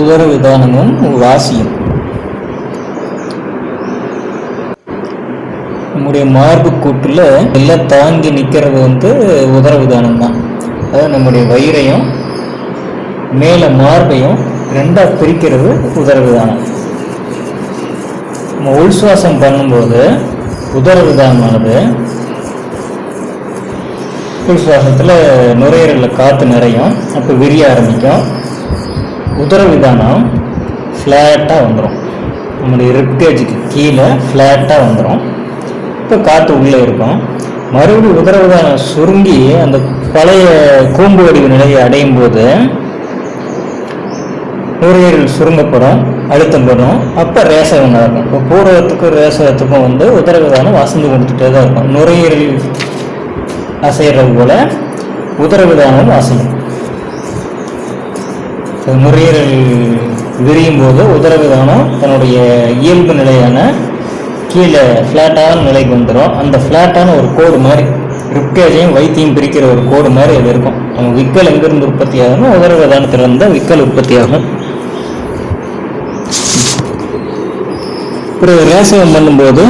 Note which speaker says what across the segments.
Speaker 1: உதர விதானமும் வாசியும். நம்முடைய மார்பு கூட்டுல எல்லாம் தாங்கி நிற்கிறது வந்து உதர விதானம் தான் அதாவது நம்முடைய வயிறையும் மேலே மார்பையும் ரெண்டா பிரிக்கிறது உதர விதானம். நம்ம உள் சுவாசம் பண்ணும்போது உதர விதானமானது உள் சுவாசத்தில் நுரையீரலில் காற்று நிறையும் அப்போ விரிய ஆரம்பிக்கும். உதர விதானம் ஃப்ளாட்டாக வந்துடும் நம்மளுடைய ரிப்கேஜுக்கு கீழே ஃப்ளாட்டாக வந்துடும் இப்போ காற்று உள்ளே இருக்கும். மறுபடியும் உதர விதானம் சுருங்கி அந்த பழைய கூம்பு வடிவு நிலையை அடையும் போது நுரையீரல் சுருங்கப்படும் அழுத்தம் படும் அப்போ ரேசகம் நடக்கும் இப்போ பூரகத்துக்கும் ரேசகத்துக்கும் வந்து உதரவிதானம் வசந்து கொடுத்துட்டே தான் இருக்கும். நுரையீரல் அசைகிறது போல உதரவிதானம் அசையும். நுரையீரல் விரியும் போது உதரவிதானம் தன்னுடைய இயல்பு நிலையான கீழே ஃப்ளாட்டான நிலைக்கு வந்துடும் அந்த ஃப்ளாட்டான ஒரு கோடு மாதிரி ரிப்கேஜையும் வைத்தியம் பிரிக்கிற ஒரு கோடு மாதிரி அது இருக்கும். நம்ம விக்கல் எங்கிருந்து உற்பத்தி ஆகும்னா உதரவிதானத்திலிருந்து தான் விக்கல் உற்பத்தி ஆகும். அப்புறம் ரேசகம் பண்ணும்போது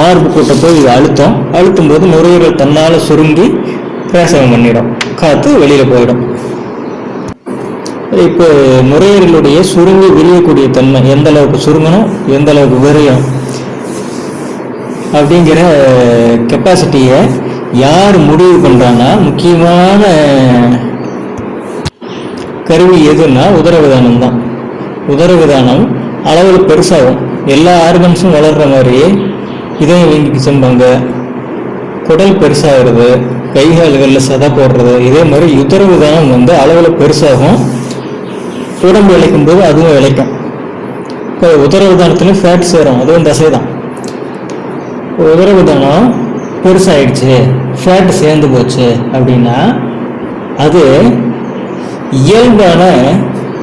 Speaker 1: மார்பு கூட்ட போய் அழுத்தம். அழுத்தும் போது நுரையீரல் தன்னால் சுருங்கி ரேசகம் பண்ணிடும். காற்று வெளியில் போயிடும். இப்போ நுரையீரலுடைய சுருங்கி விரியக்கூடிய தன்மை எந்த அளவுக்கு சுருங்கணும்? எந்த அளவுக்கு விரியும் அப்படிங்கிற கெப்பாசிட்டியை யார் முடிவு பண்ணுறாங்கன்னா முக்கியமான கருவி எதுன்னா உதரவிதானம் தான். உதரவிதானம் அளவில் பெருசாகும். எல்லா ஆர்கன்ஸும் வளர்ற மாதிரியே இதயம் வீங்கிக்கு செம்பாங்க குடல் பெருசாகிறது கைகால்களில் சதை போடுறது இதே மாதிரி உதரவிதானம் வந்து அளவில் பெருசாகும். உடம்பு இழைக்கும் போது அதுவும் இழைக்கும் இப்போ உதரவுதானத்துலையும் ஃபேட்ஸ் சேரும் அதுவும் தசை தான் உதரவுதானம் பெருசாகிடுச்சு ஃபேட் சேர்ந்து போச்சு அப்படின்னா அது இயல்பான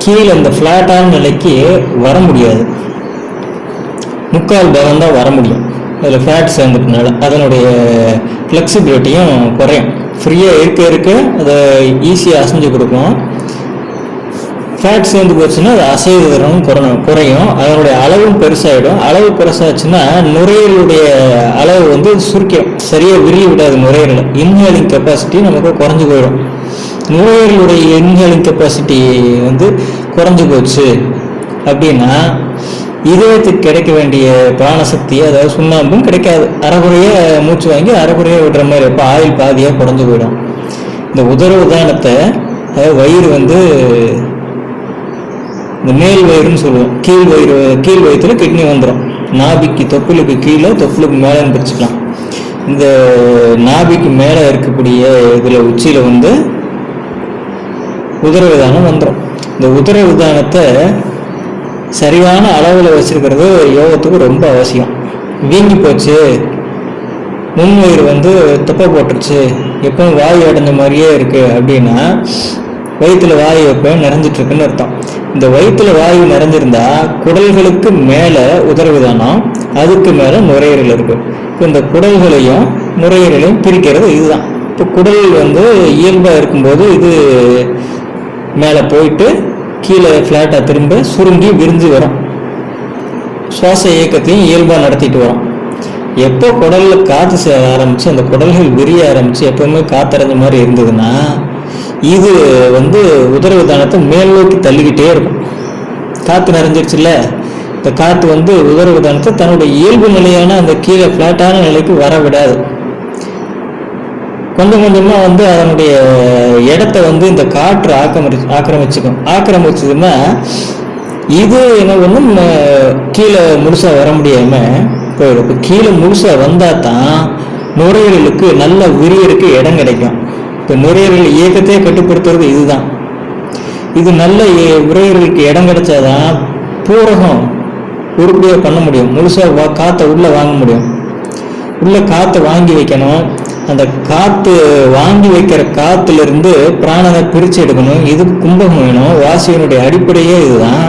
Speaker 1: கீழே இந்த ஃப்ளாட்டான நிலைக்கு வர முடியாது. முக்கால் பாகம் தான் வர முடியும். அதில் ஃபேட் சேர்ந்துட்டனால அதனுடைய ஃப்ளெக்சிபிலிட்டியும் குறையும். ஃப்ரீயாக இருக்க இருக்க அதை ஈஸியாக அசைஞ்சு கொடுக்கும். ஃபேட் சேர்ந்து போச்சுன்னா அது அசைவதனும் குறையும் குறையும். அதனுடைய அளவும் பெருசாகிடும் அளவு பெருசாச்சுன்னா நுரையீரலுடைய அளவு வந்து சுருக்கிடும். சரியாக விரிய விடாது நுரையீரல். இன்ஹேலிங் கெப்பாசிட்டி நமக்கு குறைஞ்சு போயிடும். நுரையீரலுடைய இன்ஹேலிங் கெப்பாசிட்டி வந்து குறைஞ்சு போச்சு அப்படின்னா இதயத்துக்கு கிடைக்க வேண்டிய பிராணசக்தி அதாவது சுண்ணாம்பும் கிடைக்காது. அரைகுறைய மூச்சு வாங்கி அரைகுறைய விடுற மாதிரி இப்போ ஆயில் பாதியாக குறைஞ்சு போயிடும். இந்த உதர உதாரணத்தை அதாவது வயிறு வந்து இந்த மேல் வயிறுன்னு சொல்லுவோம். கீழ் வயிறு கீழ் வயிற்றுல கிட்னி வந்துடும் நாபிக்கு தொப்புளுக்கு கீழே தொப்புளுக்கு மேலேன்னு பிரிச்சுக்கலாம். இந்த நாபிக்கு மேலே இருக்கக்கூடிய இதில் உச்சியில் வந்து உதரவிதானம் வந்துடும் இந்த உதரவிதானத்தை சரியான அளவில் வச்சிருக்கிறது யோகத்துக்கு ரொம்ப அவசியம். வீங்கி போச்சு. முன்வயிறு வந்து தொப்பை போட்டுருச்சு. எப்பவும் வாயு அடைஞ்ச மாதிரியே இருக்கு அப்படின்னா வயிற்றுல வாயு எப்போ நிறைஞ்சிட்ருக்குன்னு அர்த்தம். இந்த வயிற்றுல வாயு நிறைஞ்சிருந்தா குடல்களுக்கு மேலே உதரவிதானம் அதுக்கு மேலே நுரையீரல் இருக்குது இப்போ இந்த குடல்களையும் நுரையீரலையும் பிரிக்கிறது இதுதான். இப்போ குடல் வந்து இயல்பாக இருக்கும்போது இது மேலே போயிட்டு கீழே ஃப்ளாட்டாக திரும்ப சுருங்கி விரிஞ்சு வரும். சுவாச இயக்கத்தையும் இயல்பாக நடத்திட்டு வரும். எப்போ குடலில் காற்று சேர ஆரம்பித்து அந்த குடல்கள் விரிய ஆரம்பித்து எப்போவுமே காத்தடைஞ்ச மாதிரி இருந்ததுன்னா இது வந்து உதரவிதானத்தை மேல் நோக்கி தள்ளிக்கிட்டே இருக்கும். காற்று நிறைஞ்சிருச்சுல்ல? இந்த காற்று வந்து உதரவிதானத்தை தன்னுடைய இயல்பு நிலையான அந்த கீழே ஃப்ளாட்டான நிலைக்கு வர விடாது. கொஞ்சம் கொஞ்சமாக வந்து அதனுடைய இடத்த வந்து இந்த காற்று ஆக்கிரமி ஆக்கிரமிச்சுக்கும். ஆக்கிரமிச்சதுன்னா இது என்ன பண்ணும்? ம- கீழே முழுசாக வர முடியாமல் போயிடும். இப்போ கீழே முழுசாக வந்தால் தான் நுரையீரலுக்கு நல்ல உரியருக்கு இடம் கிடைக்கும். இப்போ நுரையீரல் இயக்கத்தையே கட்டுப்படுத்துறது இதுதான். இது நல்ல உரையீரலுக்கு இடம் கிடைச்சாதான் பூரகம் உருப்படியாக பண்ண முடியும். முழுசாக வா காற்றை உள்ளே வாங்க முடியும். உள்ள காற்றை வாங்கி வைக்கணும். அந்த காற்று வாங்கி வைக்கிற காற்றுலேருந்து பிராணத்தை பிராணனை பிரித்து எடுக்கணும். இது கும்பகம் வேணும். வாசியனுடைய அடிப்படையே இதுதான்.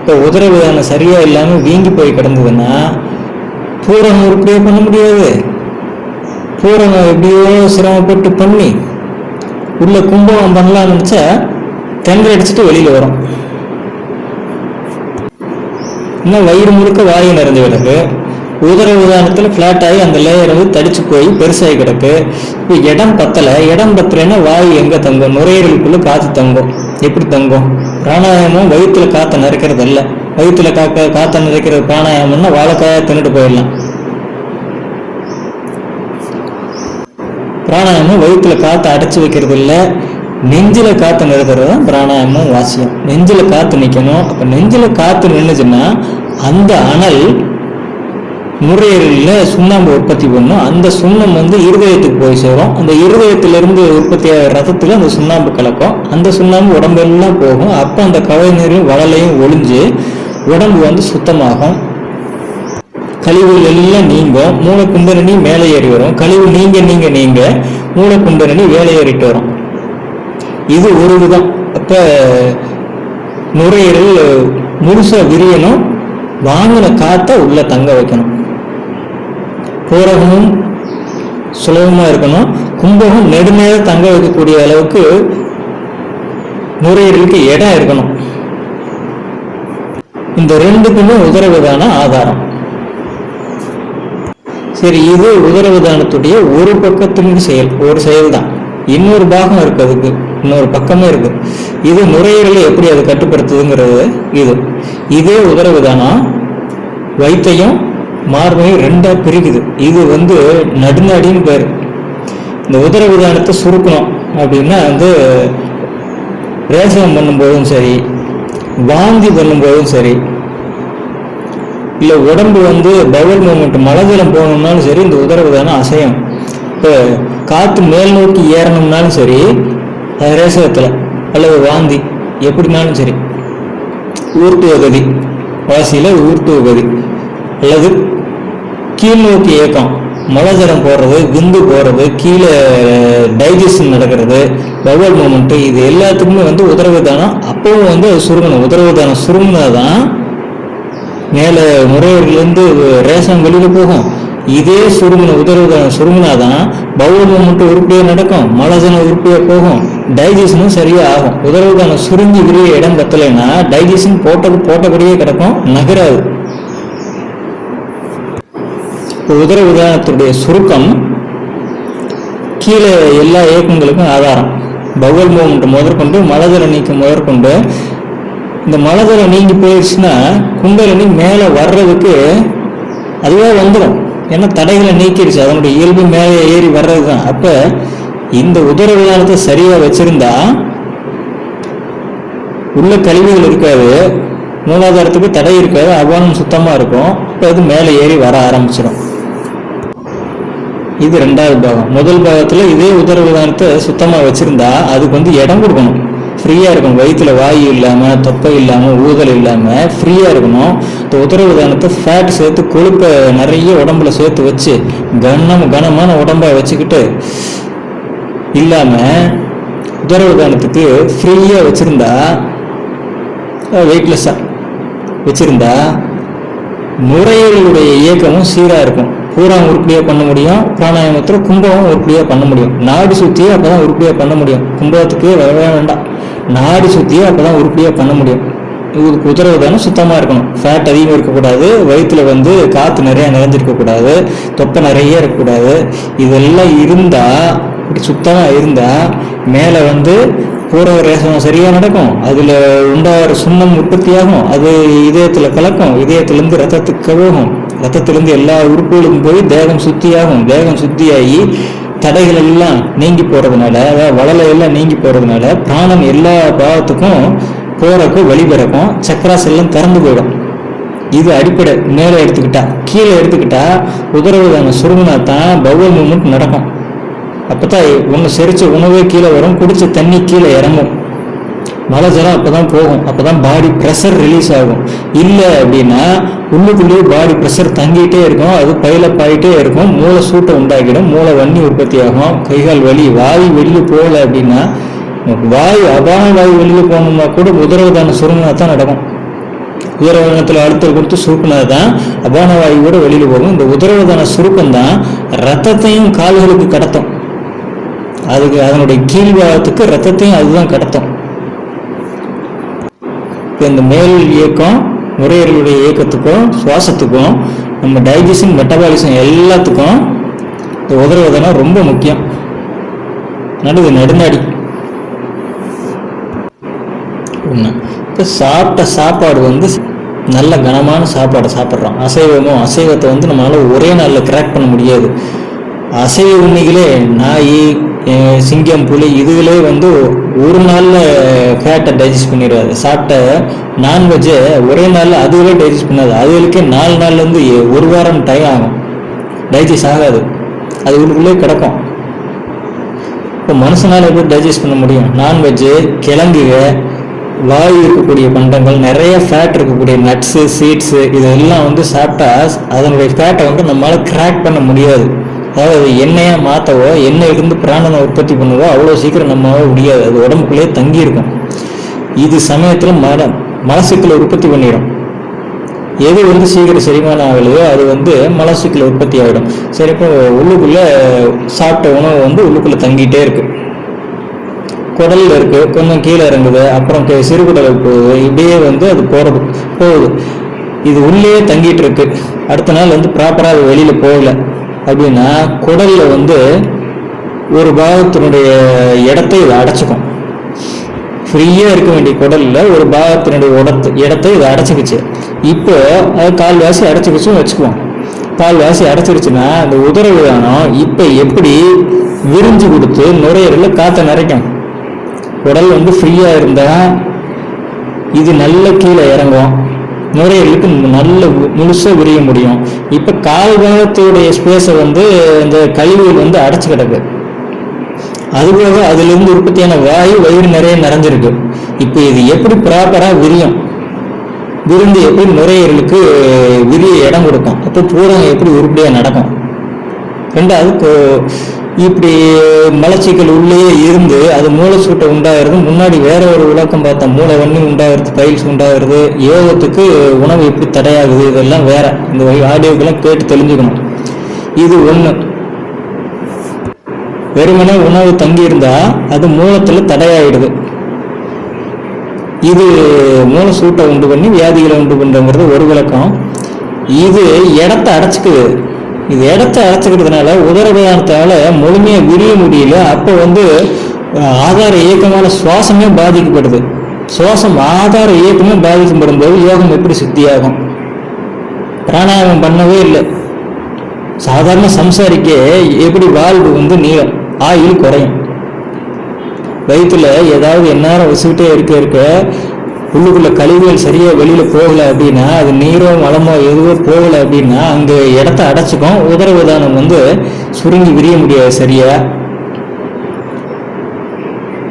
Speaker 1: இப்போ உதரவிதானம் சரியாக இல்லாமல் வீங்கி போய் கிடந்ததுன்னா பூரகம் உருப்படியாக பண்ண முடியாது. பூரணம் எப்படியோ சிரமப்பட்டு பண்ணி உள்ள கும்பகோணம் பண்ணலாம்னு நினச்சா தெங்கல் அடிச்சுட்டு வெளியில் வரும். இன்னும் வயிறு முழுக்க வாயு நிறைஞ்சு கிடக்கு. உதர உதாரணத்தில் ஃப்ளாட் ஆகி அந்த லேயர் வந்து தடிச்சு போய் பெருசாகி கிடக்கு. இப்போ இடம் பத்தலை. இடம் பத்தலைன்னா வாயு எங்கே தங்கும்? நுரையீரலுக்குள்ளே காற்று தங்கும். எப்படி தங்கும்? பிராணாயாமம் வயிற்றுல காற்றை நிறைக்கிறது இல்லை வயிற்றுல காக்க காற்றை நிறைக்கிறது பிராணாயாமம்னா வாழைக்காய தின்னுட்டு போயிடலாம். பிராணாயாமம் வயிற்றுல காற்றை அடைச்சி வைக்கிறது இல்லை நெஞ்சில காற்று நிறுத்துறது தான் பிராணாயாமம் வாசியம். நெஞ்சில காற்று நிற்கணும் அப்போ நெஞ்சில காற்று நின்றுச்சுன்னா அந்த அனல் நுரையீரலில் சுண்ணாம்பு உற்பத்தி பண்ணும். அந்த சுண்ணம் வந்து இருதயத்துக்கு போய் சேரும். அந்த இருதயத்திலிருந்து உற்பத்தி ஆகிற ரத்தத்தில் அந்த சுண்ணாம்பு கலக்கும். அந்த சுண்ணாம்பு உடம்பெல்லாம் போகும். அப்போ அந்த கவை நீரையும் வளலையும் ஒளிஞ்சு உடம்பு வந்து சுத்தமாகும். கழிவுகள் எல்லாம் நீங்கும் மூல கும்பரணி மேலே ஏறி வரும். கழிவு நீங்க நீங்க நீங்க மூல கும்பரணி வேலை ஏறிட்டு வரும். இது ஒரு விதம் அப்ப நுரையீரல் முழுசா விரியணும். வாங்கின காத்த உள்ள தங்க வைக்கணும். போரகமும் சுலபமா இருக்கணும். கும்பகம் நெடுமையாக தங்க வைக்கக்கூடிய அளவுக்கு நுரையீரலுக்கு இடம் இருக்கணும். இந்த ரெண்டுக்குமே உதரவுதான ஆதாரம். சரி இது உதரவிதானத்துடைய ஒரு பக்கத்தின் செயல் ஒரு செயல் தான் இன்னொரு பாகம் இருக்கு அதுக்கு இன்னொரு பக்கமே இருக்கு. இது நுரையீரலை எப்படி அதை கட்டுப்படுத்துதுங்கிறது இது. இதே உதரவிதானம் வயிற்றையும் மார்பையும் ரெண்டா பிரிக்குது. இது வந்து நடுநாடின்னு பேர். இந்த உதரவிதானத்தை சுருக்கணும் அப்படின்னா வந்து ரேசனம் பண்ணும்போதும் சரி வாந்தி பண்ணும்போதும் சரி இல்லை உடம்பு வந்து பவல் மூமெண்ட் மலஜலம் போகணும்னாலும் சரி இந்த உதரவு தானே அசையும். இப்போ காற்று மேல் நோக்கி ஏறணும்னாலும் சரி அது ரேசகத்தில் அல்லது வாந்தி எப்படினாலும் சரி. ஊர்த்துவகதி வாசியில் ஊர்த்துவ அல்லது கீழ் நோக்கி இயக்கம் மலஜலம் போடுறது விந்து போடுறது கீழே டைஜஷன் நடக்கிறது பவல் மூமெண்ட்டு இது எல்லாத்துக்குமே வந்து உதரவு தானம் அப்பவும் வந்து அது சுருங்கணும். உதரவு தானம் சுருங்கினா தான் மேலே நுரையீரலேருந்து ரேஷன் வெளியில் போகும். இதே சுருங்கின உதரவுதானம் சுருங்கினாதான் பவுல் மட்டும் உருப்படியாக நடக்கும் மலஜன உருப்படியாக போகும். டைஜஷனும் சரியாக ஆகும். உதரவுதான சுருங்கி விரிய இடம் பத்தலைன்னா டைஜஷன் போட்டது போட்டபடியே கிடக்கும் நகராது. உதரவுதானத்துடைய சுருக்கம் கீழே எல்லா இயக்கங்களுக்கும் ஆதாரம். பவுல் மூமெண்ட் முதற்கொண்டு மலஜல நீக்கம் முதற்கொண்டு இந்த மலஜலம் நீங்கி போயிடுச்சுன்னா குண்டலினி மேலே வர்றதுக்கு அதுவே வந்துடும் ஏன்னா தடைகளை நீக்கிடுச்சு. அதனுடைய இயல்பு மேலே ஏறி வர்றது தான் அப்போ இந்த உதர விதானத்தை சரியாக வச்சிருந்தா உள்ள கழிவுகள் இருக்காது. மூலாதாரத்துக்கு தடை இருக்காது. அபானம் சுத்தமாக இருக்கும். இப்போ அது மேலே ஏறி வர ஆரம்பிச்சிடும் இது ரெண்டாவது பாகம். முதல் பாகத்தில் இதே உதர விதானத்தை சுத்தமாக வச்சுருந்தா அதுக்கு வந்து இடம் கொடுக்கணும். ஃப்ரீயாக இருக்கணும். வயிற்றுல வாயு இல்லாமல் தொப்பை இல்லாமல் ஊதல் இல்லாமல் ஃப்ரீயாக இருக்கணும். இந்த உதரவிதானத்தை ஃபேட் சேர்த்து கொழுப்பை நிறைய உடம்புல சேர்த்து வச்சு கனம் கனமான உடம்பை வச்சுக்கிட்டு இல்லாமல் உதரவிதானத்துக்கு ஃப்ரீயாக வச்சுருந்தா வெயிட்லெஸ்ஸாக வச்சுருந்தா நுரையீரலுடைய இயக்கமும் சீராக இருக்கும். பூரா உருப்படியாக பண்ண முடியும். பிராணாயாமத்தில் கும்பகம் உருப்படியாக பண்ண முடியும். நாடி சுற்றியே அப்போ தான் உருப்படியாக பண்ண முடியும். கும்பகத்துக்கு வரவே வேண்டாம். நாடி சுத்தியே அப்போ தான் உருப்படியாக பண்ண முடியும். இதுக்கு உத்தரவுதானம் சுத்தமாக இருக்கணும். ஃபேட் அதிகமாக இருக்கக்கூடாது. வயிற்றுல வந்து காற்று நிறைய நிறைஞ்சிருக்கக்கூடாது தொப்பை நிறைய இருக்கக்கூடாது இதெல்லாம் இருந்தால் இப்படி சுத்தமாக இருந்தால் மேலே வந்து போகிற ரேசம் சரியாக நடக்கும். அதில் உண்டாகிற சுண்ணம் உற்பத்தியாகும். அது இதயத்தில் கலக்கும். இதயத்திலேருந்து ரத்தத்துக்கு கழுகும் ரத்தத்திலேருந்து எல்லா உறுப்புகளுக்கும் போய் தேகம் சுத்தியாகும். தேகம் சுத்தியாகி தடைகள் எல்லாம் நீங்கி போகிறதுனால அதாவது வளலை எல்லாம் நீங்கி போகிறதுனால பிராணம் எல்லா பாவத்துக்கும் போகிறக்கும் வழிபிறக்கும் சக்கராஸ் எல்லாம் திறந்து போயிடும். இது அடிப்படை. மேலே எடுத்துக்கிட்டா கீழே எடுத்துக்கிட்டா உதரவுதான சுருங்கினா தான் பவுல் மூமெண்ட் நடக்கும். அப்பதான் ஒன்று செரிச்ச உணவே கீழே வரும் குடிச்ச தண்ணி கீழே இறங்கும். மழை ஜலம் அப்பதான் போகும். அப்பதான் பாடி ப்ரெஷர் ரிலீஸ் ஆகும். இல்லை அப்படின்னா உள்ளுக்குள்ளேயே பாடி ப்ரெஷர் தங்கிட்டே இருக்கும். அது பைலப் ஆகிட்டே இருக்கும். மூளை சூட்டை உண்டாக்கிடும். மூளை வன்னி உற்பத்தி ஆகும். கைகால் வலி வாயு வெளியே போகல அப்படின்னா வாயு அபான வாயு வெளியே போகணும்னா கூட உதரவுதான சுருங்கினா தான் நடக்கும். உதரவதனத்தில் அழுத்தம் கொடுத்து சுருக்கினா தான் அபான வாயு கூட வெளியில் போகும். இந்த உதரவதன சுருக்கம் தான் ரத்தத்தையும் கால்களுக்கு கடத்தும். அதுக்கு அதனுடைய கீழ்வாதத்துக்கு ரத்தத்தையும் அதுதான் கடத்தும். இப்போ இந்த மேல் இயக்கம் நுரையீரலுடைய இயக்கத்துக்கும் சுவாசத்துக்கும் நம்ம டைஜஷன் மெட்டபாலிசம் எல்லாத்துக்கும் இந்த உதரவதனம் ரொம்ப முக்கியம். நடுவு நெடுநாடி ஒன்று இப்போ சாப்பிட்ட சாப்பாடு வந்து நல்ல கனமான சாப்பாடை சாப்பிட்றோம். அசைவமும் அசைவத்தை வந்து நம்மளால ஒரே நாளில் கிராக் பண்ண முடியாது. அசைவ உண்மைகளே நாய் சிங்கம் புலி இதுகளே வந்து ஒரு நாளில் ஃபேட்டை டைஜஸ்ட் பண்ணிடுவாது சாப்பிட்ட நான்வெஜ்ஜை ஒரே நாளில் அதுகளே டைஜஸ்ட் பண்ணாது. அதுகளுக்கே நாலு நாள்லேருந்து ஒரு வாரம் டைம் ஆகும். டைஜஸ்ட் ஆகாது. அது உள்ளுக்குள்ளே கிடக்கும். இப்போ மனுஷனால் எப்படி டைஜஸ்ட் பண்ண முடியும்? நான்வெஜ்ஜு கிழங்குக வாயு இருக்கக்கூடிய பண்டங்கள் நிறைய ஃபேட் இருக்கக்கூடிய நட்ஸு சீட்ஸு இதெல்லாம் வந்து சாப்பிட்டா அதனுடைய ஃபேட்டை வந்து நம்மளால் கிராக் பண்ண முடியாது. அதாவது எண்ணெயாக மாற்றவோ எண்ணெய் இருந்து பிராணனை உற்பத்தி பண்ணவோ அவ்வளோ சீக்கிரம் நம்ம முடியாது. அது உடம்புக்குள்ளேயே தங்கி இருக்கும் இது சமயத்தில் மன மலசிக்கலை உற்பத்தி பண்ணிடும் எது வந்து சீக்கிரம் செரிமானம் ஆகலையோ அது வந்து மலசுக்களை உற்பத்தி ஆகிடும். சரி இப்போ உள்ளுக்குள்ளே சாப்பிட்ட உணவு வந்து உள்ளுக்குள்ளே தங்கிட்டே இருக்கு. குடல்ல இருக்கு கொஞ்சம் கீழே இறங்குது அப்புறம் கே- சிறுகுடலுக்கு போகுது இப்படியே வந்து அது போறது போகுது. இது உள்ளே தங்கிட்டு இருக்கு. அடுத்த நாள் வந்து ப்ராப்பராக அது வெளியில போகல. அப்படின்னா குடல்ல வந்து ஒரு பாகத்தினுடைய இடத்தை இது அடைச்சிக்கும். ஃப்ரீயா இருக்க வேண்டிய குடல்ல ஒரு பாகத்தினுடைய உடத்து இடத்தை இது அடைச்சிக்கிச்சு. இப்போ அது கால்வாசி அடைச்சிக்கிச்சுன்னு வச்சுக்குவோம். கால்வாசி அடைச்சிருச்சுன்னா அந்த உதர விதானம் இப்போ எப்படி விரிஞ்சு கொடுத்து நுரையீரலில் காற்றை நிறைக்கும்? உடல் வந்து ஃப்ரீயாக இருந்தால் இது நல்ல கீழே இறங்கும். நுரையீரலுக்கு நல்ல முழுசாக முழுசா விரிய முடியும். இப்போ கால் பாகத்துடைய ஸ்பேஸை வந்து இந்த கழிவுகள் வந்து அடைச்சு கிடக்கு. அதுபோக அதுலேருந்து உற்பத்தியான வாயு வயிறு நிறைய நிறைஞ்சிருக்கு. இப்போ இது எப்படி ப்ராப்பராக விரியும்? விருந்து எப்படி நுரையீரலுக்கு விரிய இடம் கொடுக்கும்? அப்போ பூரகம் எப்படி உருப்படியாக நடக்கும்? ரெண்டாவது இப்படி மலச்சிக்கல் உள்ளேயே இருந்து அது மூளை சூட்டை உண்டாகிறது. முன்னாடி வேற ஒரு விளக்கம் பார்த்தோம் மூளை வண்ணி உண்டாகிறது பைல்ஸ் உண்டாகிறது. யோகத்துக்கு உணவு எப்படி தடையாகுது? இதெல்லாம் வேற. இந்த ஆடியோக்கெல்லாம் கேட்டு தெரிஞ்சுக்கணும். இது ஒன்று வெறுமனே உணவு தங்கியிருந்தா அது மூலத்துல தடையாயிடுது. இது மூல சூட்டை உண்டு பண்ணி வியாதிகளை உண்டு பண்ணுறங்கிறது ஒரு விளக்கம். இது இடத்த அடைச்சிக்குது. இது இடத்த அடைச்சிக்கிறதுனால உதரவிதானத்தால முழுமையாக விரிய முடியல. அப்போ வந்து ஆதார இயக்கமான சுவாசமே பாதிக்கப்படுது. சுவாசம் ஆதார இயக்கமே பாதிக்கப்படும் போது யோகம் எப்படி சித்தியாகும்? பிராணாயாமம் பண்ணவே இல்லை. சாதாரண சம்சாரிக்கே எப்படி வாழ்வு வந்து நீளம் ஆயுள் குறையும். வயிற்றுல ஏதாவது எந்நேரம் வச்சுக்கிட்டே இருக்க இருக்க உள்ளுக்குள்ள கழிவுகள் சரியா வெளியில போகல அப்படின்னா அது நீரோ மலமோ எதுவோ போகல அப்படின்னா அங்க இடத்த அடைச்சிக்கும். உதரவிதானம் வந்து சுருங்கி விரிய முடியாது சரியா.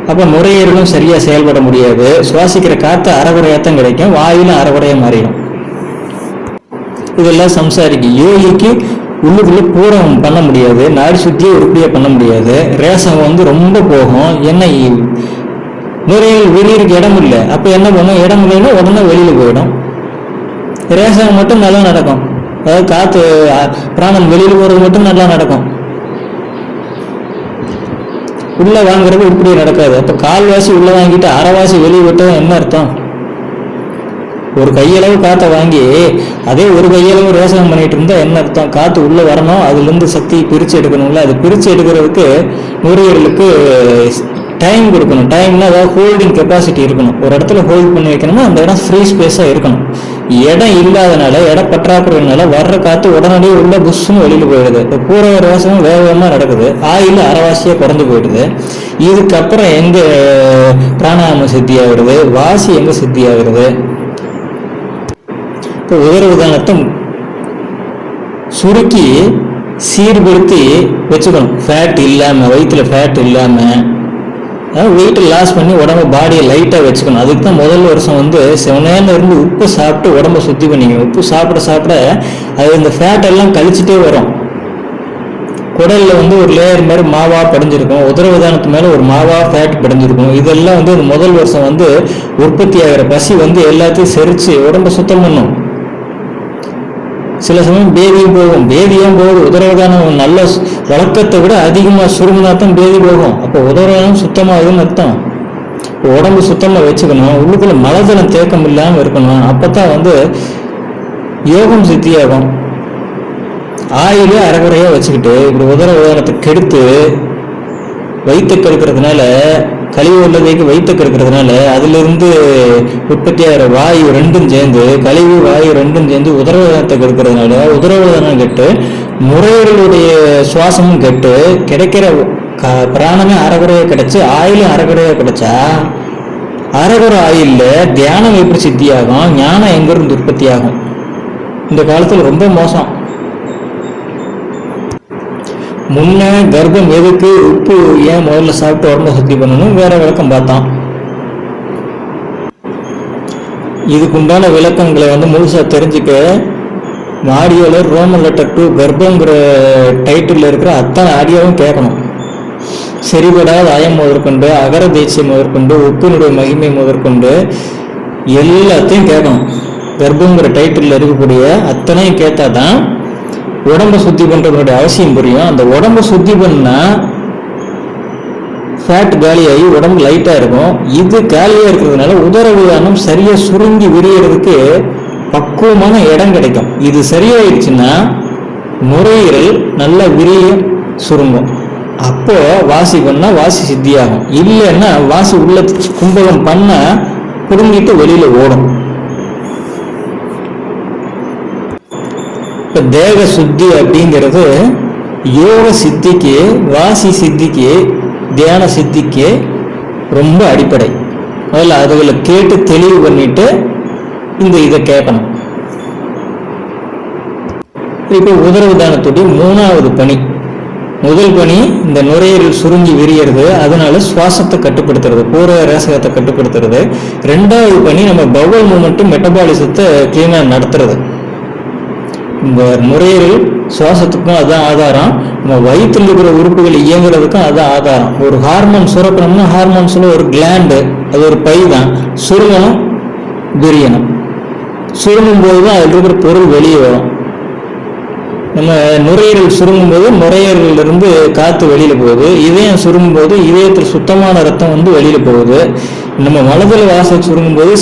Speaker 1: அப்ப நுரையீரலும் சரியா செயல்பட முடியாது. சுவாசிக்கிற காத்து அறகுறையாத்தான் கிடைக்கும். வாயிலும் அறகுறையா மாறிடும். இதெல்லாம் சம்சாரிக்கு. யோகிக்கு உள்ளுக்குள்ள பூரம் பண்ண முடியாது. நாடி சுத்தியே உருப்படியா பண்ண முடியாது. ரேசம் வந்து ரொம்ப போகும். என்ன நுரையீரல் வெளியிருக்கு இடம் இல்லை. அப்போ என்ன பண்ணும்? இடம் இல்லைன்னா உடனே வெளியில் போயிடும். ரேசம் மட்டும் நல்லா நடக்கும். அதாவது காற்று பிராணம் வெளியில் போகிறது மட்டும் நல்லா நடக்கும். உள்ளே வாங்குறது இப்படி நடக்காது. அப்போ கால்வாசி உள்ளே வாங்கிட்டு அரைவாசி வெளியே விட்டா என்ன அர்த்தம்? ஒரு கையளவு காற்றை வாங்கி அதே ஒரு கையளவு ரேசனம் பண்ணிட்டு இருந்தா என்ன அர்த்தம்? காற்று உள்ளே வரணும் அதுலேருந்து சக்தி பிரித்து எடுக்கணும்ல. அது பிரித்து எடுக்கிறதுக்கு நுரையீரலுக்கு டைம் கொடுக்கணும். டைம்னா அதாவது ஹோல்டிங் கெப்பாசிட்டி இருக்கணும். ஒரு இடத்துல ஹோல்ட் பண்ணி வைக்கணும்னா அந்த இடம் ஃப்ரீ ஸ்பேஸா இருக்கணும். இடம் இல்லாதனால இட பற்றாக்குறையினால வர்ற காத்து உடனடியே உள்ள புஷ்ஷுன்னு வெளியில போயிடுது. இப்போ பூரக ஒரு வாசமும் வேகமா நடக்குது. ஆயில் அரைவாசியா குறைஞ்சு போயிடுது. இதுக்கப்புறம் எங்க பிராணாயாமம் சித்தி ஆகுறது? வாசி எங்க சித்தி ஆகுறது? இப்போ உதர உதாரணத்தை சுருக்கி சீர்படுத்தி வச்சுக்கணும். ஃபேட் இல்லாமல் வயிற்றுல ஃபேட் இல்லாமல் வெயிட் லாஸ் பண்ணி உடம்ப பாடியை லைட்டாக வச்சுக்கணும். அதுக்கு தான் முதல் வருஷம் வந்து செவனேன்னு இருந்து உப்பு சாப்பிட்டு உடம்ப சுத்தி பண்ணிங்க. உப்பு சாப்பிட சாப்பிட அது இந்த ஃபேட் எல்லாம் கழிச்சிட்டே வரும். குடலில் வந்து ஒரு லேயர் மாதிரி மாவா படிஞ்சிருக்கும். உதரவிதானத்து மேலே ஒரு மாவா ஃபேட் படிஞ்சிருக்கும். இதெல்லாம் வந்து இந்த முதல் வருஷம் வந்து உற்பத்தி ஆகிற பசி வந்து எல்லாத்தையும் செரிச்சு உடம்ப சுத்தம் பண்ணும். சில சமயம் பேதியும் போகும். பேதியும் போகுது? உதரவிதானம் நல்ல வழக்கத்தை விட அதிகமாக சுருங்கினா தான் பேதி போகும். அப்போ உதரவிதானம் சுத்தமாகுதுன்னு அர்த்தம். உடம்பு சுத்தமாக வச்சுக்கணும். உள்ளுக்குள்ள மலஜலம் தேக்கம் இல்லாமல் இருக்கணும். அப்போ தான் வந்து யோகம் சித்தியாகும். ஆயிலே அரைகுறையாக வச்சுக்கிட்டு இப்படி உதர உதாரணத்தை கெடுத்து வயிற்று கெடுக்கிறதுனால கழிவு உள்ளதைக்கு வைத்து கெடுக்கிறதுனால அதிலிருந்து உற்பத்தியாகிற வாயு ரெண்டும் சேர்ந்து கழிவு வாயு ரெண்டும் சேர்ந்து உதரவாதத்தை கெடுக்கிறதுனால உதரவாதம் கெட்டு முறைகளுடைய சுவாசமும் கெட்டு கிடைக்கிற க பிராணமே அறகுறையாக கிடைச்சி ஆயிலும் அறகுறையாக கிடைச்சா அறகுறை ஆயில்ல தியானம் எப்படி சித்தியாகும் ஞானம் எங்கிருந்து உற்பத்தி ஆகும் இந்த காலத்தில் ரொம்ப மோசம். முன்ன கர்ப்பம் எதுக்கு? உப்பு ஏன் முதல்ல சாப்பிட்டு உடம்ப சுத்தி பண்ணணும்? வேற விளக்கம் பார்த்தான். இதுக்குண்டான விளக்கங்களை வந்து முழுசா தெரிஞ்சுக்க ஆடியோவில் ரோமன் லெட்டர் டூ கர்ப்பங்கிற டைட்டில் இருக்கிற அத்தனை ஆடியோவும் கேட்கணும். செறிபடாத அயம் முதற்கொண்டு அகர தேசியம் முதற்கொண்டு உப்பினுடைய மகிமை முதற்கொண்டு எல்லாத்தையும் கேட்கணும். கர்ப்பங்கிற டைட்டில் இருக்கக்கூடிய அத்தனையும் கேட்டால் தான் உடம்ப சுத்தி பண்றதனுடைய அவசியம் புரியும். அந்த உடம்ப சுத்தி பண்ணா ஃபேட் காலியாகி உடம்பு லைட்டாக இருக்கும். இது காலியாக இருக்கிறதுனால உதர சரியாக சுருங்கி விரியறதுக்கு பக்குவமான இடம் கிடைக்கும். இது சரியாயிடுச்சுன்னா நுரையீரல் நல்லா விரிய சுருங்கும். அப்போ வாசி பண்ணால் வாசி சித்தியாகும். இல்லைன்னா வாசி உள்ள கும்பகம் பண்ணால் புடுங்கிட்டு வெளியில் ஓடும். இப்போ தேக சுத்தி அப்படிங்கிறது யோக சித்திக்கு வாசி சித்திக்கு தியான சித்திக்கு ரொம்ப அடிப்படை. முதல்ல அதுகளை கேட்டு தெளிவு பண்ணிட்டு இந்த இதை கேட்கணும். இப்போ உதரவு தானத்துடைய மூணாவது பணி. முதல் பணி இந்த நுரையீரல் சுருங்கி விரியறது அதனால சுவாசத்தை கட்டுப்படுத்துறது பூர ரேசகத்தை கட்டுப்படுத்துறது. ரெண்டாவது பணி நம்ம பவல் மூமெண்ட்டும் மெட்டபாலிசத்தை கிளீனாக நடத்துறது. இந்த நுரையீரல் சுவாசத்துக்கும் அதுதான் ஆதாரம். நம்ம வயிற்றில் இருக்கிற உறுப்புகள் இயங்குறதுக்கும் அதுதான் ஆதாரம். ஒரு ஹார்மோன் சுரக்கணும்னா ஹார்மோன்ஸில் ஒரு கிளாண்டு அது ஒரு பை தான். சுருங்கணும் துரியணும் சுருங்கும் போது தான் அதில் இருக்கிற பொருள் வெளியே வரும். நம்ம நுரையீரல் சுருங்கும் போது காற்று வெளியில் போகுது. இதயம் சுருங்கும் போது இதயத்தில் சுத்தமான ரத்தம் வந்து வெளியில் போகுது. நம்ம மலதல வாசல் சுருங்கும் போது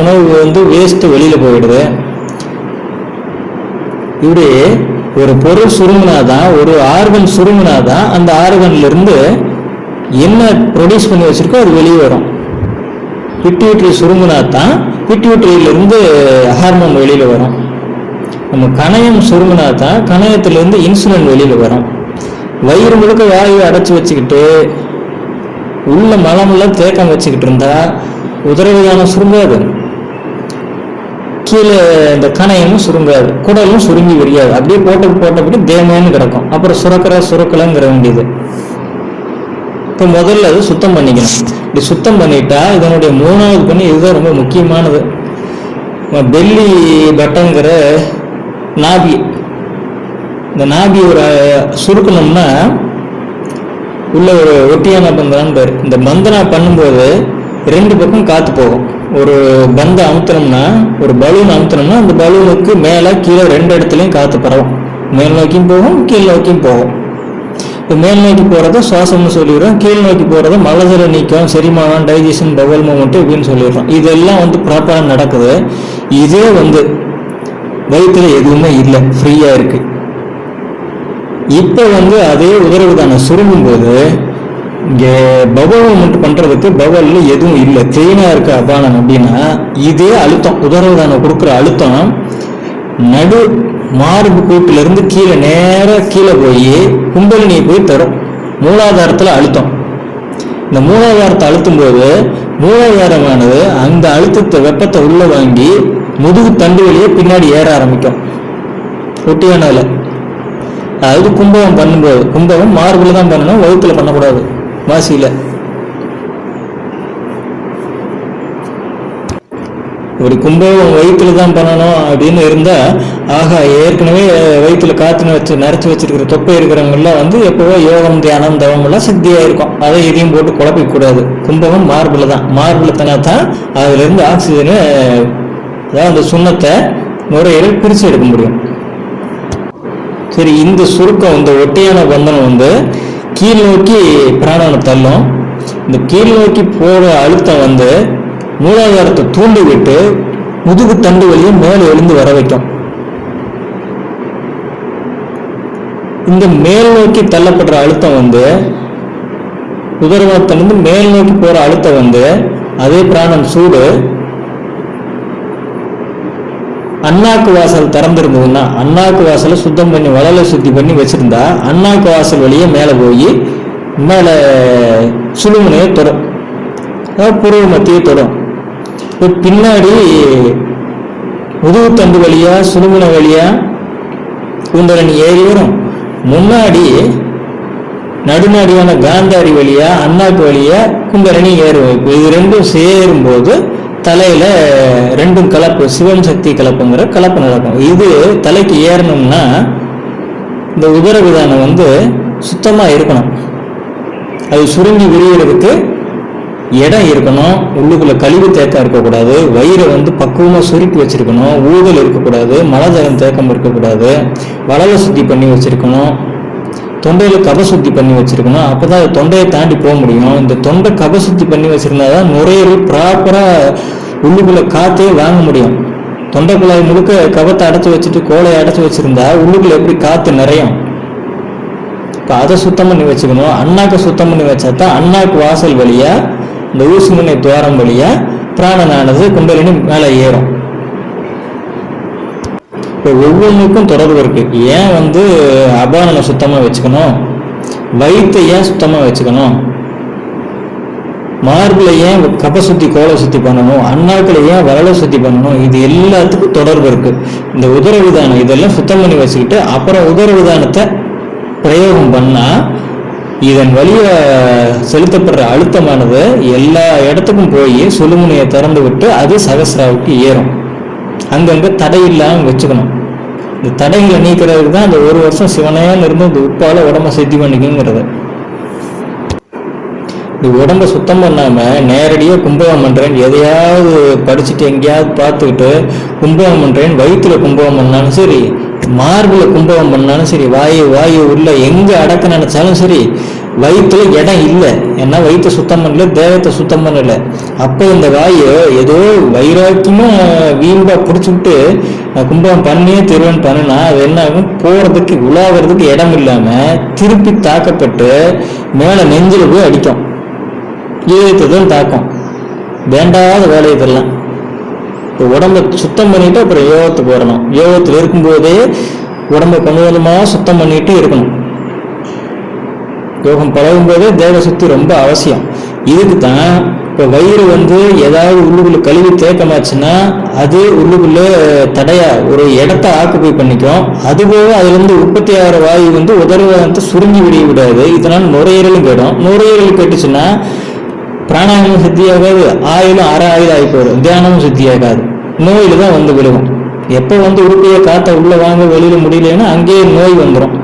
Speaker 1: உணவு வந்து வேஸ்ட்டு வெளியில் போயிடுது. இப்படி ஒரு பொருள் சுருங்கினாதான் ஒரு ஆர்கன் சுருங்கினாதான் அந்த ஆர்கன்ல இருந்து என்ன ப்ரொடியூஸ் பண்ணி வச்சிருக்கோ அது வெளியே வரும். பிட்யூட்ரி சுருங்கினா தான் பிட்யூட்ரியிலிருந்து ஹார்மோன் வெளியில வரும். நம்ம கணையம் சுருங்கினா தான் கணையத்திலிருந்து இன்சுலின் வெளியில வரும். வயிறு முழுக்க வாயுவை அடைச்சி வச்சுக்கிட்டு உள்ள மலமெல்லாம் தேக்கம் வச்சுக்கிட்டு இருந்தா உதரவிதானம் சுருங்காது. கீழே இந்த கணையமும் சுருங்காது குடலும் சுருங்கி விரியாது. அப்படியே போட்டு போட்டபடி தேமேன்னு கிடக்கும். அப்புறம் சுரக்கிற சுரக்கலங்கிற வேண்டியது. இப்போ முதல்ல அது சுத்தம் பண்ணிக்கணும். இப்படி சுத்தம் பண்ணிட்டா இதனுடைய மூணாவது பண்ணி இதுதான் ரொம்ப முக்கியமானது. டெல்லி பட்டங்கிற நாபி. இந்த நாபி ஒரு சுருக்கணும்னா உள்ள ஒரு ஒட்டியான பந்தனான்னு பேர். இந்த பந்தனா பண்ணும்போது ரெண்டு பக்கம் காத்து போகும். ஒரு பந்த அமுத்தனம்னா ஒரு பலூன் அமுத்தனம்னா அந்த பலூனுக்கு மேலே கீழே ரெண்டு இடத்துலையும் காற்று பரவும். மேல் நோக்கியும் போகும் கீழ் நோக்கியும் போகும். இப்போ மேல் நோக்கி போகிறத சுவாசம்னு சொல்லிடுறோம் கீழ் நோக்கி போகிறத மலஜல நீக்கம் செரிமானம் டைஜஷன் பவல் மூமெண்ட் இப்படின்னு சொல்லிடுறோம். இதெல்லாம் வந்து ப்ராப்பராக நடக்குது. இதே வந்து வயிற்றுல எதுவுமே இல்லை ஃப்ரீயாக இருக்குது இப்போ வந்து அதே உதரவுதான சுருங்கும் போது இங்கே பவல் பண்ணுறதுக்கு பவல்ல எதுவும் இல்லை. க்ளீனாக இருக்க அபானம் அப்படின்னா இதே அழுத்தம் உதரவுதானம் கொடுக்குற அழுத்தம். நடு மார்பு கூட்டுல இருந்து கீழே நேராக கீழே போய் கும்பலினியை போய் தரும். மூலாதாரத்துல அழுத்தம். இந்த மூலாதாரத்தை அழுத்தும் போது மூலாதாரமானது அந்த அழுத்தத்தை வெப்பத்தை உள்ள வாங்கி முதுகு தண்டு வழியே பின்னாடி ஏற ஆரம்பிக்கும். ஒட்டியானால. அதாவது கும்பகம் பண்ணும்போது கும்பகம் மார்புல தான் பண்ணணும் வகுத்துல பண்ணக்கூடாது. வாசியில். ஒரு கும்பகம் வயிற்றுல தான் பண்ணணும் அப்படின்னு இருந்தா ஆகா ஏற்கனவே வயிற்றுல காத்துன்னு வச்சு நரைச்சு வச்சிருக்கிற தொப்பை இருக்கிறவங்கெல்லாம் வந்து எப்பவோ யோகம் தியானம் தவம் எல்லாம் சக்தியா இருக்கும் அதை இதையும் போட்டு குழப்பிக்க கூடாது. கும்பகம் மார்பில் தான். மார்பில் தானே தான் அதுல இருந்து ஆக்சிஜனு அதாவது அந்த சுண்ணத்தை நுரையீரல் பிரிச்சு எடுக்க முடியும். சரி இந்த சுருக்கம் இந்த ஒட்டியான பந்தனம் வந்து கீழ் நோக்கி பிராணனை தள்ளும். இந்த கீழ் நோக்கி போற அழுத்தம் வந்து மூலாதாரத்தை தூண்டிவிட்டு முதுகு தண்டு வழியும் மேலே எழுந்து வர வைக்கும். இந்த மேல் நோக்கி தள்ளப்படுற அழுத்தம் வந்து உதரவாதத்திலிருந்து மேல் நோக்கி போற அழுத்தம் வந்து அதே பிராணம் சூடு அண்ணாக்கு வாசல் திறந்திருந்ததுன்னா அண்ணாக்கு வாசலை சுத்தம் பண்ணி வளலை சுத்தி பண்ணி வச்சிருந்தா அண்ணாக்கு வாசல் வழியே மேலே போய் மேலே சுழுமுனையை தொடும். புருவ மத்தியை தொடும். இப்போ பின்னாடி உதவுத்தண்டு வழியா சுழுமுனை வழியா குந்தரணி ஏறி வரும். முன்னாடி நடுநாடியான காந்தாரி வழியா அண்ணாக்கு வழியா கும்பரணி ஏறும். இப்போ இது ரெண்டும் சேரும்போது தலையில் ரெண்டும் கலப்பு சிவன் சக்தி கலப்புங்கிற கலப்பு நடக்கும். இது தலைக்கு ஏறணும்னா இந்த உபர விதானம் வந்து சுத்தமாக இருக்கணும். அது சுருங்கி விரிகிறதுக்கு இடம் இருக்கணும். உள்ளுக்குள்ள கழிவு தேக்கம் இருக்கக்கூடாது. வயிறை வந்து பக்குவமாக சுருக்கி வச்சிருக்கணும். ஊதல் இருக்கக்கூடாது. மலஜலம் தேக்கம் இருக்கக்கூடாது. வளவை சுத்தி பண்ணி வச்சிருக்கணும். தொண்டையில கப சுத்தி பண்ணி வச்சிருக்கணும் அப்பதான் அது தொண்டையை தாண்டி போக முடியும். இந்த தொண்டை கப சுத்தி பண்ணி வச்சிருந்தாதான் நுரையீரல் ப்ராப்பரா உள்ளுக்குள்ள காத்தே வாங்க முடியும். தொண்டை குழாய் முழுக்க கபத்தை அடைச்சு வச்சுட்டு கோலையை அடைச்சு வச்சிருந்தா உள்ளுக்குள்ள எப்படி காத்து நிறையும்? இப்போ அதை சுத்தம் பண்ணி வச்சுக்கணும். அண்ணாக்கு சுத்தம் பண்ணி வச்சா தான் அண்ணாக்கு வாசல் வழியா இந்த ஊசி துவாரம் வழியா பிராணனானது குண்டலினி மேலே ஏறும். இப்போ ஒவ்வொன்றுக்கும் தொடர்பு இருக்கு. ஏன் வந்து அபானனை சுத்தமாக வச்சுக்கணும்? வயிற்றை ஏன் சுத்தமாக வச்சுக்கணும்? மார்பில் ஏன் கப சுத்தி கோலை சுத்தி பண்ணணும்? அண்ணாக்களை ஏன் வரலை சுத்தி பண்ணணும்? இது எல்லாத்துக்கும் தொடர்பு இருக்கு. இந்த உதர விதானம் இதெல்லாம் சுத்தம் பண்ணி வச்சுக்கிட்டு அப்புறம் உதரவிதானத்தை பிரயோகம் பண்ணா இதன் வழிய செலுத்தப்படுற அழுத்தமானது எல்லா இடத்துக்கும் போய் சுழுமுனையை திறந்து விட்டு அது சகசிராவுக்கு ஏறும். அங்கங்கே தடை இல்லாமல் வச்சுக்கணும். இந்த தடைகளை நீக்கிறதுக்கு தான் அந்த ஒரு வருஷம் சிவனையாக இருந்து இந்த உப்பால உடம்ப சித்தி பண்ணிக்குங்கிறது. இந்த உடம்ப சுத்தம் பண்ணாம நேரடியா கும்பகம் பண்றேன் எதையாவது படிச்சுட்டு எங்கேயாவது பார்த்துக்கிட்டு கும்பகம் பண்றேன் வயிற்றுல கும்பகம் பண்ணாலும் சரி மார்புல கும்பகம் பண்ணாலும் சரி வாயு வாயு உள்ள எங்க அடக்க நினைச்சாலும் சரி வயிற்றுல இடம் இல்லை. ஏன்னா வயிற்றை சுத்தம் பண்ணல தேகத்தை சுத்தம் பண்ணல. அப்போ இந்த வாயு ஏதோ வைராக்கியமும் வீம்பா பிடிச்சிக்கிட்டு நான் கும்பகம் பண்ணியே திருவன் பண்ணினா அது என்ன ஆகும்? போறதுக்கு உலாகிறதுக்கு இடம் இல்லாம திருப்பி தாக்கப்பட்டு மேலே நெஞ்சில் போய் அடிக்கும். இதயத்தை தான் தாக்கும். வேண்டாத வேலை இதெல்லாம் இப்போ உடம்ப சுத்தம் பண்ணிட்டு அப்புறம் யோகத்துக்கு வரணும் யோகத்தில் இருக்கும்போதே உடம்ப கொஞ்சம் கொஞ்சமாக சுத்தம் பண்ணிட்டு இருக்கணும். யோகம் பழகும் போதே தேக சுத்தி ரொம்ப அவசியம். இதுக்கு தான் இப்போ வயிறு வந்து ஏதாவது உள்ளுக்குள்ள கழிவு தேக்கமாச்சுன்னா அது உள்ளுக்குள்ள தடையா ஒரு இடத்த ஆக்குப்பை பண்ணிக்கும். அதுபோக அதுலேருந்து உற்பத்தி ஆகிற வாயு வந்து உதரவாதத்தை சுருங்கி விடிய விடாது. இதனால் நுரையீரலும் கெடும். நுரையீரல் கெட்டுச்சுன்னா பிராணாயமும் சித்தியாகாது. ஆயுளும் அரை ஆயுள் ஆகி போயிடும். தியானமும் சித்தியாகாது. நோயில் தான் வந்து விழுகும். எப்போ வந்து உருப்படியை காற்றை உள்ளே வாங்க வெளியில் முடியலன்னா அங்கேயே நோய் வந்துடும்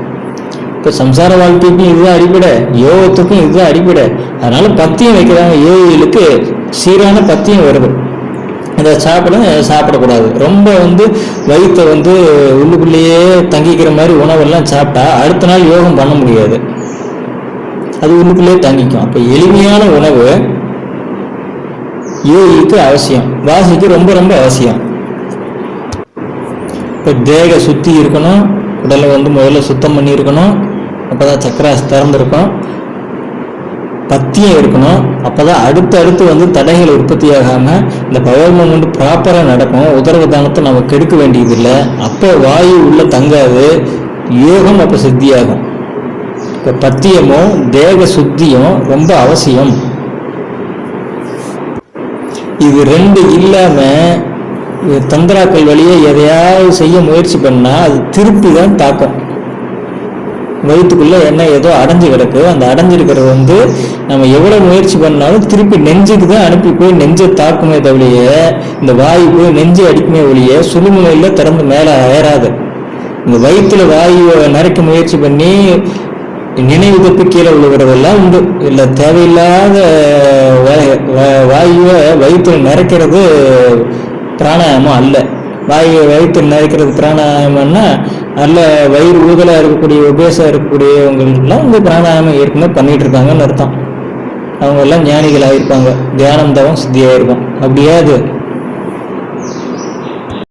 Speaker 1: இப்போ சம்சார வாழ்க்கைக்கும் இதுதான் அடிப்படை யோகத்துக்கும் இதுதான் அடிப்படை. அதனால பத்தியம் வைக்கிறாங்க. யோகிகளுக்கு சீரான பத்தியம் வருது. இதை சாப்பிட சாப்பிடக்கூடாது. ரொம்ப வந்து வயிற்றை வந்து உள்ளுக்குள்ளேயே தங்கிக்கிற மாதிரி உணவெல்லாம் சாப்பிட்டா அடுத்த நாள் யோகம் பண்ண முடியாது. அது உள்ளுக்குள்ளேயே தங்கிக்கும். அப்போ எளிமையான உணவு யோகிக்கு அவசியம். வாசிக்கு ரொம்ப ரொம்ப அவசியம். இப்போ தேக சுத்தி இருக்கணும். உடலை வந்து முதல்ல சுத்தம் பண்ணி அப்போதான் சக்கராசி சக்கராஸ் திறந்திருக்கும். பத்தியம் இருக்கணும் அப்பதான் அடுத்து அடுத்து வந்து தடைகள் உற்பத்தி ஆகாமல் இந்த பவர் மூமெண்ட் ப்ராப்பராக நடக்கும். உதரவிதானத்தை நம்ம கெடுக்க வேண்டியதில்லை. அப்போ வாயு உள்ள தங்காது. யோகம் அப்போ சித்தியாகும். இப்போ பத்தியமும் தேக சுத்தியும் ரொம்ப அவசியம். இது ரெண்டு இல்லாமல் தந்திராக்கள் வழியே எதையாவது செய்ய முயற்சி பண்ணால் அது திருப்பி தான் தாக்கம். வயிற்றுக்குள்ளே என்ன ஏதோ அடைஞ்சு கிடக்கு. அந்த அடைஞ்சிருக்கிறது வந்து நம்ம எவ்வளோ முயற்சி பண்ணாலும் திருப்பி நெஞ்சுக்கு தான் அனுப்பி போய் நெஞ்சை தாக்குமே தவிர இந்த வாயு போய் நெஞ்சை அடிக்குமே ஒழிய சுழுமுனையில திறந்து மேலே ஏறாது. இந்த வயிற்றுல வாயுவை நிறைக்க முயற்சி பண்ணி நினைவு தப்பி கீழே விழுகிறதெல்லாம் உண்டு. இல்லை தேவையில்லாத வாயுவை வயிற்றுல நிறைக்கிறது பிராணாயாமம் அல்ல. வாயுவை வயிற்று நிறைக்கிறது பிராணாயாமம்னா நல்ல வயிறு ஊதலாக இருக்கக்கூடிய உபேசம் இருக்கக்கூடியவங்களுக்குலாம் இந்த பிராணாயாமம் ஏற்கனவே பண்ணிட்டு இருக்காங்கன்னு அர்த்தம். அவங்க எல்லாம் ஞானிகளாக இருப்பாங்க தியானம் தவம் சித்தியாயிருக்கும். அப்படியே அது